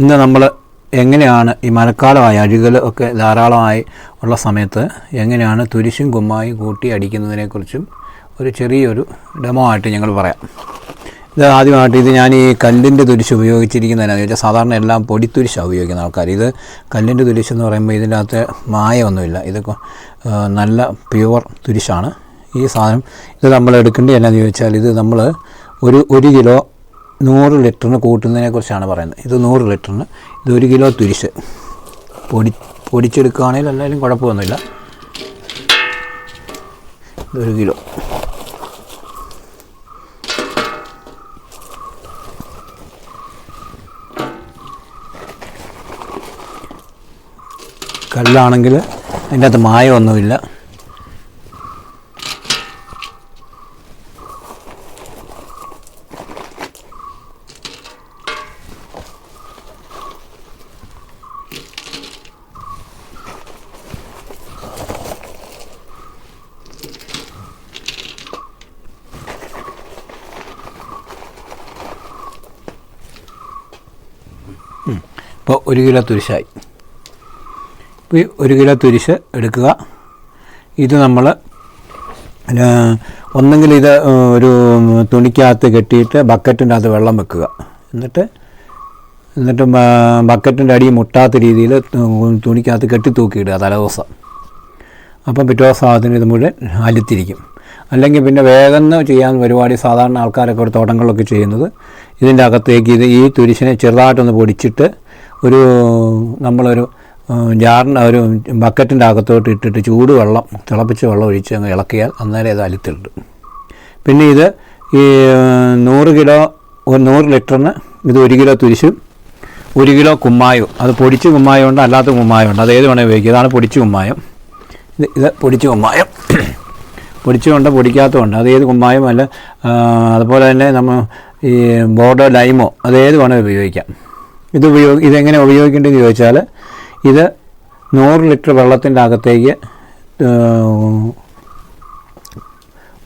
ഇന്ന് നമ്മൾ എങ്ങനെയാണ് ഈ മഴക്കാലമായി അഴികൾ ഒക്കെ ധാരാളമായി ഉള്ള സമയത്ത് എങ്ങനെയാണ് തുരിശും കുമ്മായും കൂട്ടി അടിക്കുന്നതിനെക്കുറിച്ചും ഒരു ചെറിയൊരു ഡെമോ ആയിട്ട് ഞങ്ങൾ പറയാം. ഇത് ആദ്യമായിട്ട് ഇത് ഞാൻ ഈ കല്ലിന്റെ തുരിശ് ഉപയോഗിച്ചിരിക്കുന്നതിനാന്ന് ചോദിച്ചാൽ സാധാരണ എല്ലാം പൊടിത്തുരിശാണ് ഉപയോഗിക്കുന്ന ആൾക്കാർ. ഇത് കല്ലിന്റെ തുരിശ് എന്ന് പറയുമ്പോൾ ഇതിന്റെ അകത്ത് മായമൊന്നുമില്ല. ഇത് നല്ല പ്യുവർ തുരിശാണ്. ഈ സാധനം ഇത് നമ്മൾ എടുക്കേണ്ടത് എന്നാന്ന് ചോദിച്ചാൽ ഇത് നമ്മൾ ഒരു ഒരു കിലോ നൂറ് ലിറ്ററിന് കൂട്ടുന്നതിനെ കുറിച്ചാണ് പറയുന്നത്. ഇത് നൂറ് ലിറ്ററിന് ഇത് ഒരു കിലോ തുരിശ്. പൊടി പൊടിച്ചെടുക്കുകയാണെങ്കിൽ എന്തായാലും കുഴപ്പമൊന്നുമില്ല. ഇതൊരു കിലോ. കല്ലാണെങ്കിൽ അതിന്റെ അകത്ത് മായമൊന്നുമില്ല. ഇപ്പോൾ ഒരു കിലോ തുരിശായി. ഇപ്പോൾ ഈ ഒരു കിലോ തുരിശ് എടുക്കുക. ഇത് നമ്മൾ ഒന്നെങ്കിൽ ഇത് ഒരു തുണിക്കകത്ത് കെട്ടിയിട്ട് ബക്കറ്റിന്റെ അകത്ത് വെള്ളം വെക്കുക. എന്നിട്ട് എന്നിട്ട് ബക്കറ്റിന്റെ അടി മുട്ടാത്ത രീതിയിൽ തുണിക്കകത്ത് കെട്ടി തൂക്കിയിടുക തലേദിവസം അപ്പം പിറ്റേ ദിവസം അതിന് ഇത് മുഴുവൻ അലുത്തിരിക്കും. അല്ലെങ്കിൽ പിന്നെ വേഗം ചെയ്യാൻ പരിപാടി സാധാരണ ആൾക്കാരൊക്കെ ഒരു തോട്ടങ്ങളിലൊക്കെ ചെയ്യുന്നത് ഇതിന്റെ അകത്തേക്ക് ഇത് ഈ തുരിശിനെ ചെറുതായിട്ടൊന്ന് പൊടിച്ചിട്ട് ഒരു നമ്മളൊരു ജാറിന് ഒരു ബക്കറ്റിന്റെ അകത്തോട്ട് ഇട്ടിട്ട് ചൂടുവെള്ളം തിളപ്പിച്ച വെള്ളം ഒഴിച്ച് അങ്ങ് ഇളക്കിയാൽ അന്നേരം ഇത് അലിത്തിട്ട് പിന്നെ ഇത് ഈ നൂറ് കിലോ ഒരു നൂറ് ലിറ്ററിന് ഇത് ഒരു കിലോ തുരിശും ഒരു കിലോ കുമ്മായവും. അത് പൊടിച്ച് കുമ്മായം ഉണ്ട് അല്ലാത്ത കുമ്മായം ഉണ്ട്. അത് ഏത് വേണേൽ ഉപയോഗിക്കുക ഇതാണ് പൊടിച്ച് കുമ്മായം. ഇത് ഇത് പൊടിച്ച് കുമ്മായം. പൊടിച്ചുകൊണ്ട് പൊടിക്കാത്തതുണ്ട് അത് ഏത് കുമ്മായം അല്ല അതുപോലെ തന്നെ നമ്മൾ ഈ ബോർഡോ ലൈമോ അത് ഏത് വേണേൽ ഉപയോഗിക്കാം. ഇത് ഉപയോഗ ഇതെങ്ങനെ ഉപയോഗിക്കേണ്ടതെന്ന് ചോദിച്ചാൽ ഇത് നൂറ് ലിറ്റർ വെള്ളത്തിന്റെ അകത്തേക്ക്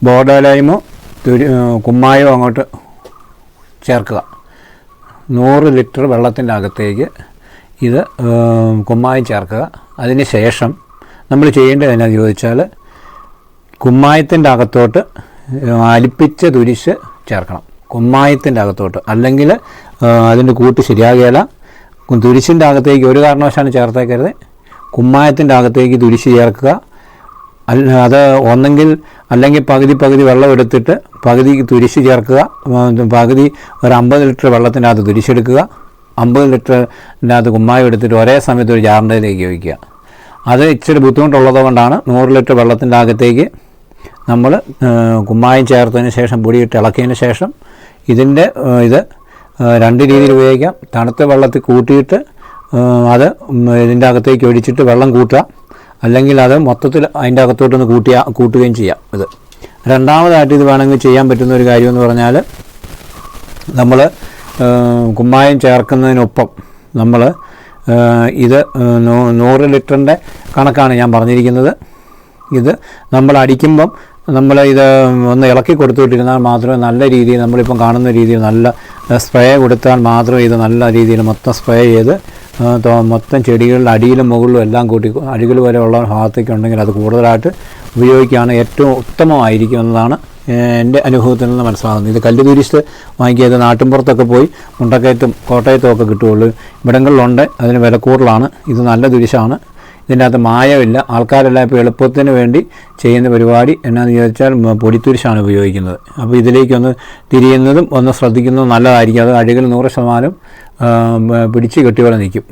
ബോഡോലായ്മോ ലൈമോ തുരി കുമ്മായോ അങ്ങോട്ട് ചേർക്കുക. നൂറ് ലിറ്റർ വെള്ളത്തിന്റെ അകത്തേക്ക് ഇത് കുമ്മായം ചേർക്കുക. അതിന് ശേഷം നമ്മൾ ചെയ്യേണ്ടത് എന്നാന്ന് ചോദിച്ചാൽ കുമ്മായത്തിന്റെ അകത്തോട്ട് അലിപ്പിച്ച തുരിശ് ചേർക്കണം. കുമ്മായത്തിന്റെ അകത്തോട്ട്. അല്ലെങ്കിൽ അതിന്റെ കൂട്ട് ശരിയാകുകയില്ല തുരിശിന്റെ അകത്തേക്ക് ഒരു കാരണവശാലും ചേർത്തേക്കരുത്. കുമ്മായത്തിന്റെ അകത്തേക്ക് തുരിശ് ചേർക്കുക. അല്ല അത് ഒന്നെങ്കിൽ അല്ലെങ്കിൽ പകുതി പകുതി വെള്ളം എടുത്തിട്ട് പകുതി തുരിശ് ചേർക്കുക. പകുതി ഒരു അമ്പത് ലിറ്റർ വെള്ളത്തിന്റെ അകത്ത് തുരിശെടുക്കുക അമ്പത് ലിറ്ററിന്റെ അകത്ത് കുമ്മായം എടുത്തിട്ട് ഒരേ സമയത്ത് ഒരു ജാറിന്റെയിലേക്ക് ഒഴിക്കുക. അത് ഇച്ചിരി ബുദ്ധിമുട്ടുള്ളത് കൊണ്ടാണ് നൂറ് ലിറ്റർ വെള്ളത്തിന്റെ അകത്തേക്ക് നമ്മൾ കുമ്മായം ചേർത്തതിന് ശേഷം പൊടിയിട്ട് ഇളക്കിയതിന് ശേഷം ഇതിന്റെ ഇത് രണ്ട് രീതിയിൽ ഉപയോഗിക്കാം. തണുത്ത വെള്ളത്തിൽ കൂട്ടിയിട്ട് അത് ഇതിന്റെ അകത്തേക്ക് ഒഴിച്ചിട്ട് വെള്ളം കൂട്ടുക. അല്ലെങ്കിൽ അത് മൊത്തത്തിൽ അതിന്റെ അകത്തോട്ടൊന്ന് കൂട്ടിയ കൂട്ടുകയും ചെയ്യാം ഇത്. രണ്ടാമതായിട്ട് ഇത് വേണമെങ്കിൽ ചെയ്യാൻ പറ്റുന്ന ഒരു കാര്യം എന്ന് പറഞ്ഞാൽ നമ്മൾ കുമ്മായം ചേർക്കുന്നതിനൊപ്പം നമ്മൾ ഇത് നൂറ് ലിറ്ററിന്റെ കണക്കാണ് ഞാൻ പറഞ്ഞിരിക്കുന്നത്. ഇത് നമ്മൾ അടിക്കുമ്പം നമ്മൾ ഇത് ഒന്ന് ഇളക്കി കൊടുത്തുവിട്ടിരുന്നാൽ മാത്രമേ നല്ല രീതിയിൽ നമ്മളിപ്പം കാണുന്ന രീതിയിൽ നല്ല സ്പ്രേ കൊടുത്താൽ മാത്രമേ ഇത് നല്ല രീതിയിൽ മൊത്തം സ്പ്രേ ചെയ്ത് മൊത്തം ചെടികളുടെ അടിയിലും മുകളിലും എല്ലാം കൂട്ടി അടികൾ വരെയുള്ള ഭാഗത്തേക്ക് ഉണ്ടെങ്കിൽ അത് കൂടുതലായിട്ട് ഉപയോഗിക്കുകയാണ് ഏറ്റവും ഉത്തമമായിരിക്കും എന്നതാണ് എന്റെ അനുഭവത്തിൽ നിന്ന് മനസ്സിലാകുന്നത്. ഇത് കല്ല് തിരിച്ച് വാങ്ങിക്കിയത് നാട്ടിൻപുറത്തൊക്കെ പോയി മുണ്ടക്കയത്തും കോട്ടയത്തും ഒക്കെ കിട്ടുകയുള്ളൂ. ഇവിടങ്ങളിലുണ്ട് അതിന് വില കൂടുതലാണ്. ഇത് നല്ല തുരിശാണ് ഇതിന്റെ അകത്ത് മായമില്ല. ആൾക്കാരെല്ലാം ഇപ്പോൾ എളുപ്പത്തിന് വേണ്ടി ചെയ്യുന്ന പരിപാടി എന്നാന്ന് ചോദിച്ചാൽ പൊടിത്തുരിശാണ് ഉപയോഗിക്കുന്നത്. അപ്പോൾ ഇതിലേക്കൊന്ന് തിരിയുന്നതും ഒന്ന് ശ്രദ്ധിക്കുന്നതും നല്ലതായിരിക്കും. അത് അഴുകൽ നൂറ് ശതമാനം പിടിച്ച് കെട്ടിയോടെ നിൽക്കും.